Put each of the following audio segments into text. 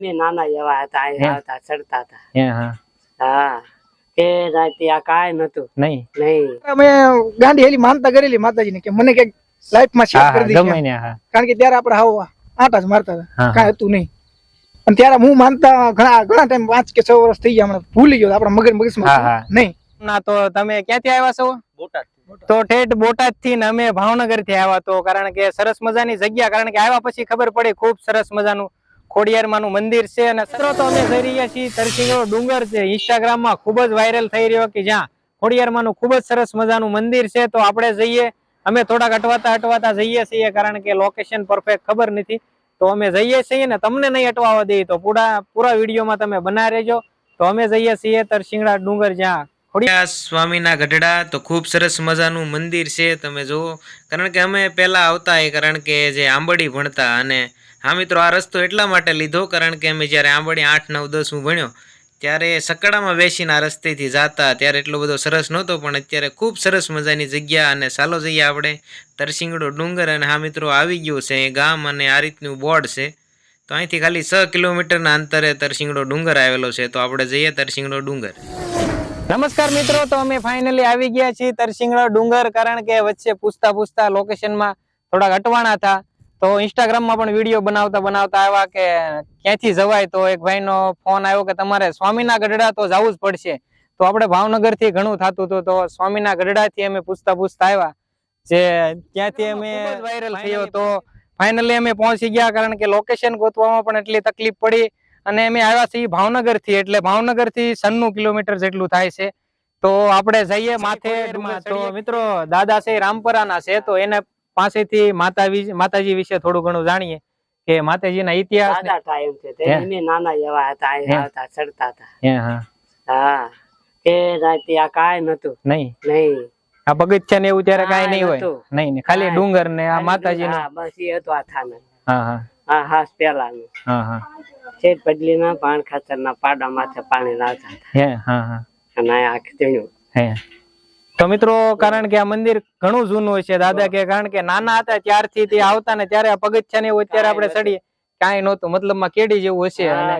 અમે નાના એવા હતા અહીં? આવતા ચડતા હતા. હે હા. હા. તે રાતે આ કાય નતું નહીં. નહીં. અમે ગાંધી હેલી માનતા કરેલી માતાજીને કે મને કે લાઈફમાં શેર કરી દીધી ગમે ને હા. કારણ કે ત્યારે આપણે હાવ આટા જ મારતા હતા. કાંઈ હતું નહીં. અને ત્યારે હું માનતા ઘણા ઘણા ટાઈમ પાંચ કે છ વર્ષ થઈ ગયા હમણાં ભૂલી ગયો આપણા મગજ મગજમાં. નહીં. ના તો તમે ક્યાંથી આવ્યા છો? તો ઠેઠ બોટાદથી ને અમે ભાવનગરથી આવ્યા તો કારણ કે સરસ મજાની જગ્યા કારણ કે આવ્યા પછી ખબર પડી ખૂબ સરસ મજાનું ખોડિયારમાં નું મંદિર છે અને મિત્રો તો અમે જઈ રહ્યા છીએ. તરસિંગડો ડુંગર છે. ઇન્સ્ટાગ્રામમાં ખૂબ જ વાયરલ થઈ રહ્યો કે જ્યાં ખોડિયારમાં નું ખૂબ જ સરસ મજાનું મંદિર છે. તો આપણે જઈએ. અમે થોડાક અટવાતા અટવાતા જઈએ છીએ કારણ કે લોકેશન પરફેક્ટ ખબર નથી. તો અમે જઈએ છીએ ને તમને નહીં અટવાવા દઈએ તો પૂરા પૂરા વિડીયોમાં તમે બના રહેજો. તો અમે જઈએ છીએ તરસિંગડા ડુંગર જ્યાં સ્વામીના ગઢડા તો ખૂબ સરસ મજાનું મંદિર છે. તમે જુઓ. કારણ કે અમે પહેલાં આવતા કારણ કે જે આંબડી ભણતા અને હા મિત્રો, આ રસ્તો એટલા માટે લીધો કારણ કે અમે જ્યારે આંબળી આઠ, નવ, દસ હું ભણ્યો, ત્યારે સકડામાં બેસીને આ રસ્તેથી જતા ત્યારે એટલો બધો સરસ નહોતો, પણ અત્યારે ખૂબ સરસ મજાની જગ્યા અને ચાલો જઈએ આપણે. તરસિંગડો ડુંગર અને હા મિત્રો, આવી ગયું છે ગામ અને આ રીતનું બોર્ડ છે. તો અહીંથી ખાલી છ કિલોમીટરના અંતરે તરસિંગડો ડુંગર આવેલો છે, તો આપણે જઈએ તરસિંગડો ડુંગર. નમસ્કાર મિત્રો, તો અમે ફાઇનલી આવી ગયા છીએ તરસિંગડો ડુંગર, કારણ કે વચ્ચે પૂછતા પૂછતા લોકેશનમાં થોડાક અટવાણા હતા. તો ઇન્સ્ટાગ્રામમાં પણ વીડિયો બનાવતા બનાવતા આવ્યા કે ક્યાંથી જવાય? તો એક ભાઈનો ફોન આવ્યો કે તમારે સ્વામીના ગઢડા તો જવું જ પડશે. તો આપણે ભાવનગરથી ઘણું થતું હતું તો સ્વામીના ગઢડાથી અમે પૂછતા પૂછતા આવ્યા જે ત્યાંથી અમે વાયરલ થયો તો ફાઇનલી અમે પહોંચી ગયા કારણ કે લોકેશન ગોતવામાં પણ એટલી તકલીફ પડી અને અમે આવ્યા છીએ ભાવનગરથી એટલે ભાવનગરથી સન્નું કિલોમીટર જેટલું થાય છે. તો આપણે જઈએ માથે તો મિત્રો દાદા છે રામપરાના છે તો એને પાસેથી માતાજી માતાજી વિશે થોડું ઘણું જાણીએ કે માતાજીના ઇતિહાસ ને-? અમે નાના એવા હતા હતા ચડતા હતા. હા કાંઈ નતું નહીં. નહીં. આ પગથિયા ને એવું ત્યારે કાંઈ નહીં હોય. નહીં નહીં ખાલી ડુંગર ને આ માતાજી હા બસ એ હતો આ થાને. હા હા. હા પેલા પેલાનું હા હા. પાણ ખાતરના પાડા માથે પાણી લાવતા હતા. હે હા હા. અને આ આખી હે. તો મિત્રો કારણ કે આ મંદિર ઘણું જૂનું છે દાદા કે કારણ કે નાના હતા ત્યારથી તે આવતા ને ત્યારે આ પગથિયા ને અત્યારે આપણે ચડીએ. કાંઈ નહોતું મતલબમાં કેડી જેવું હશે અને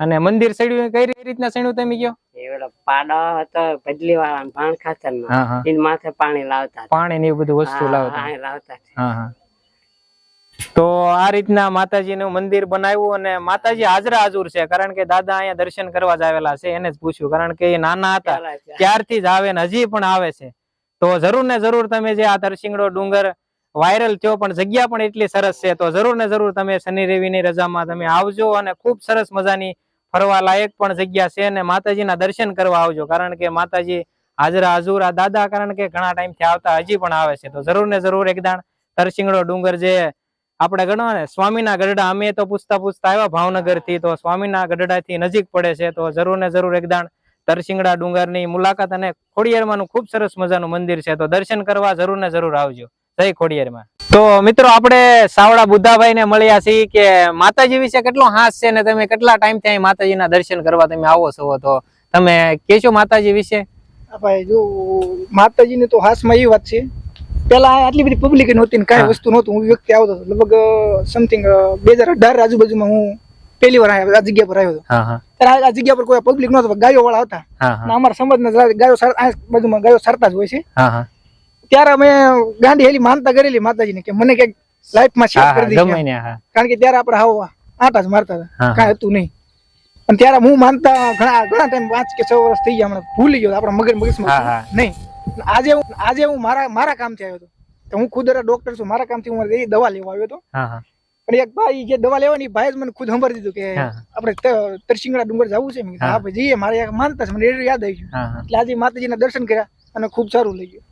અને મંદિર ચડ્યું કઈ રીતના ચડ્યું તમે કયો? પાડો હતો ભજલી વાળા પાણી ખાતર માથે પાણી લાવતા પાણી ને એવું બધું વસ્તુ લાવતા. લાવતા તો આ રીતના માતાજીનું મંદિર બનાવ્યું અને માતાજી હાજરા હાજુર છે કારણ કે દાદા અહીંયા દર્શન કરવા જ આવેલા છે એને જ પૂછ્યું કારણ કે એ નાના હતા ત્યારથી જ આવે ને હજી પણ આવે છે. તો જરૂર ને જરૂર તમે જે આ તરસિંગડો ડુંગર વાયરલ થયો પણ જગ્યા પણ એટલી સરસ છે તો જરૂર ને જરૂર તમે શનિ રવિની રજામાં તમે આવજો અને ખૂબ સરસ મજાની ફરવા લાયક પણ જગ્યા છે અને માતાજીના દર્શન કરવા આવજો કારણ કે માતાજી હાજરા હાજુર આ દાદા કારણ કે ઘણા ટાઈમથી આવતા હજી પણ આવે છે. તો જરૂર ને જરૂર એકદાણ તરસિંગડો ડુંગર જે આપણે ગણો ને, સ્વામીના ગઢડા અમે તો પૂછતા પૂછતા આવ્યા ભાવનગરથી તો સ્વામીના ગઢડા થી નજીક પડે છે, તો જરૂર ને જરૂર એકદાણ તરસિંગડા ડુંગરની મુલાકાત અને ખોડિયારમાંનું ખૂબ સરસ મજાનું મંદિર છે, તો દર્શન કરવા જરૂર ને જરૂર આવજો. જય ખોડિયારમાં. તો મિત્રો, આપણે સાવડા બુદ્ધાભાઈ ને મળ્યા છીએ કે માતાજી વિશે કેટલો હાસ છે ને તમે કેટલા ટાઈમથી માતાજીના દર્શન કરવા તમે આવો છો, તો તમે કેશો માતાજી વિશે? ભાઈ, જો માતાજીની તો હાસમાં એ વાત છે પેલા આટલી બધી પબ્લિક નહોતી ને કાંઈ વસ્તુ નહોતું. હું વ્યક્તિ આવતો હતો લગભગ સમથિંગ બે હજાર અઢાર આજુબાજુમાં હું પહેલી વાર આવ્યો આ જગ્યા પર આવ્યો હતો. ત્યારે આ- જગ્યા પર કોઈ પબ્લિક નહોતો ગાયો વાળા હતા. અમારા સમાજના ગાયો બાજુમાં ગાયો સરતા જ હોય છે. ત્યારે અમે ગાંધી હેલી માનતા કરેલી માતાજીને કે મને કંઈક લાઈફમાં શેર કરી દીધી કારણ કે ત્યારે આપણે હાવ આટા જ મારતા હતા. કાંઈ હતું નહીં. અને ત્યારે હું માનતા ઘણા ઘણા ટાઈમ પાંચ કે છ વર્ષ થઈ ગયા હમણાં ભૂલી ગયો આપણા મગજ મગજમાં નહીં. આજે હું આજે હું મારા મારા કામથી આવ્યો હતો. તો હું ખુદ ડોક્ટર છું. મારા કામથી હું એ દવા લેવા આવ્યો હતો. પણ એક ભાઈ જે દવા લેવાની ભાઈ જ મને ખુદ સંભાળી દીધું કે આપણે તરસિંગડા ડુંગર જવું છે. હા. ભાઈ જઈએ. મારે માનતા છે. મને એટલું યાદ આવી ગયું. એટલે આજે માતાજીના દર્શન કર્યા અને ખૂબ સારું લઈ ગયું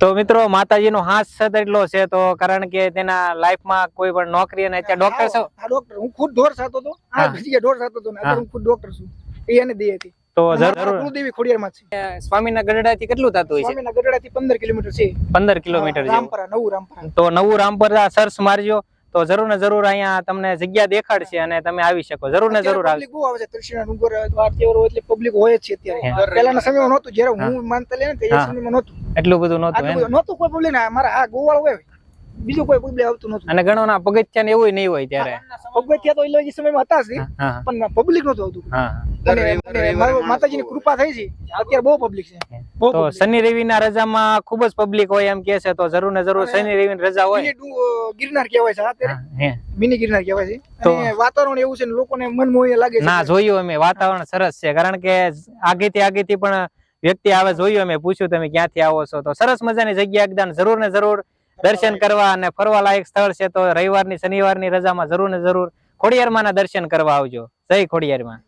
તો મિત્રો માતાજીનો હાથ સદ એટલો છે તો કારણ કે તેના લાઈફમાં કોઈ પણ નોકરી અને અત્યારે ડોક્ટર છો? ડોક્ટર હું ખુદ ઢોર સાતો હતો. આ. ઢોર સાતો હતો ને હું. ખુદ ડોક્ટર છું. એને દે હતી. તો જરૂર. કુળદેવી ખોડિયારમાં છે. સ્વામીના ગઢડા થી કેટલું થતું હોય છે? સ્વામીના ગઢડાથી કિલોમીટર છે. પંદર કિલોમીટર જેવું. રામપરા નવું રામપરા. તો નવું રામપરા સર્ચ મારજો. તો જરૂર ને જરૂર અહીંયા તમને જગ્યા દેખાડશે અને તમે આવી શકો. જરૂર ને જરૂર આવે. છે. ડુંગર હોય એટલે પબ્લિક હોય જ છે અત્યારે. પહેલાના સમયમાં નહોતું. જ્યારે હું માનતા લે ને તે સમયમાં નહોતું. એટલું બધું નહોતું નહોતું કોઈ પબ્લિક મારા આ ગોવાળ હોય. બીજું કોઈ પબ્લિક આવતું નહોતું. અને ઘણો ના પગથિયા ને એવું નહીં હોય ત્યારે. પગથિયા તો એ લોકો સમયમાં હતા હા પણ પબ્લિક નતું આવતું. હા અને અને મારો- માતાજીની કૃપા થઈ છે. અત્યારે બહુ પબ્લિક છે. તો શનિ રવિ ના રજામાં ખૂબ જ પબ્લિક હોય એમ કે છે તો જરૂર ને જરૂર શનિ રવિ ની રજા હોય. ગિરનાર કહેવાય છે અત્યારે. મિની ગિરનાર કહેવાય છે. તો- વાતાવરણ એવું છે ને લોકોને મન મોહી લાગે છે ના જોયું અમે વાતાવરણ સરસ છે કારણ કે આગેથી આગેથી પણ વ્યક્તિ આવે જોયું અમે પૂછ્યું તમે ક્યાંથી આવો છો. તો સરસ મજાની જગ્યા એકદમ જરૂર ને જરૂર દર્શન કરવા અને ફરવા લાયક સ્થળ છે તો રવિવારની શનિવારની રજામાં જરૂર ને જરૂર ખોડિયારમાં ના દર્શન કરવા આવજો. જય ખોડિયારમાં.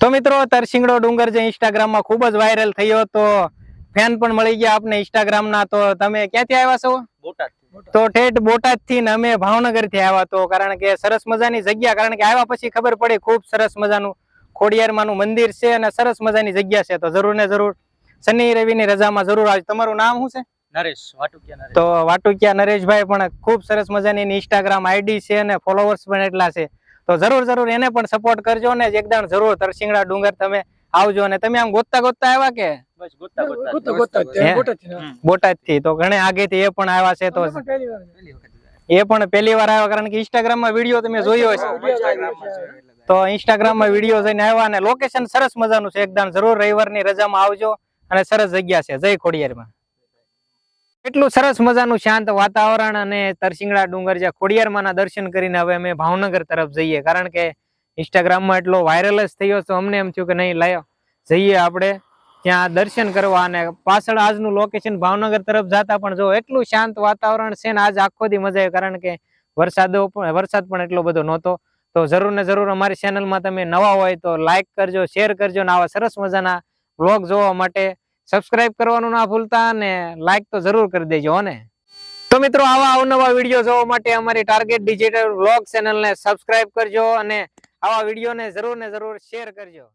તો મિત્રો તરસિંગડો ડુંગર જે ઇન્સ્ટાગ્રામમાં ખૂબ જ વાયરલ થયો તો ફેન પણ મળી ગયા આપને ઇન્સ્ટાગ્રામ ના તો તમે ક્યાંથી આવ્યા છો? તો ઠેઠ બોટાદથી અમે ભાવનગરથી આવ્યા તો કારણ કે સરસ મજાની જગ્યા કારણ કે આવ્યા પછી ખબર પડી ખૂબ સરસ મજાનું ખોડિયાર નું મંદિર છે અને સરસ મજાની જગ્યા છે તો જરૂર ને જરૂર શનિ રવિ ની રજામાં જરૂર આવજો. તમારું નામ શું છે? નરેશ વાટુકિયા નરેશ. તો વાટુકિયા નરેશભાઈ પણ ખૂબ સરસ મજાની ઇન્સ્ટાગ્રામ આઈડી છે અને ફોલોવર્સ પણ એટલા છે. તો જરૂર જરૂર એને પણ સપોર્ટ કરજો ને એકદમ જરૂર તરસિંગડા ડુંગર તમે આવજો અને તમે આમ ગોતતા ગોતતા આવ્યા કે. બોટાદથી તો ઘણે આગેથી એ પણ આવ્યા છે તો અમે પણ પહેલી વાર છે. એ પણ પહેલી વાર આવ્યા કારણ કે ઇન્સ્ટાગ્રામમાં વીડિયો તમે જોયો હશે. તો ઇન્સ્ટાગ્રામમાં વીડિયો જોઈને આવ્યા અને લોકેશન સરસ મજાનું છે. એકદમ જરૂર રવિવારની રજામાં આવજો અને સરસ જગ્યા છે. જય ખોડિયારમાં. એટલું સરસ મજાનું શાંત વાતાવરણ અને તરસિંગડા ડુંગર જ્યાં ખોડિયારમાંના દર્શન કરીને હવે અમે ભાવનગર તરફ જઈએ. કારણ કે ઇન્સ્ટાગ્રામમાં એટલો વાયરલ જ થયો તો અમને એમ થયું કે નહીં, લાયો. જઈએ આપણે, ત્યાં દર્શન કરવા અને પાછળ આજનું લોકેશન ભાવનગર તરફ જતા પણ જો એટલું શાંત વાતાવરણ છે ને, આજ આખો દી મજા કારણ કે વરસાદો પણ, વરસાદ પણ એટલો બધો નહોતો. તો જરૂર ને જરૂર અમારી ચેનલમાં તમે નવા હોય તો લાઈક કરજો શેર કરજો ને આવા સરસ મજાના વ્લોગ જોવા માટે સબસ્ક્રાઇબ કરવાનું ના ભૂલતા અને લાઈક તો જરૂર કરી દેજો ને? તો મિત્રો, આવા અવનવા વીડિયો જોવા માટે અમારી ટાર્ગેટ ડિજિટલ વ્લોગ ચેનલને સબસ્ક્રાઇબ કરજો અને આવા વિડીયોને જરૂર ને જરૂર શેર કરજો.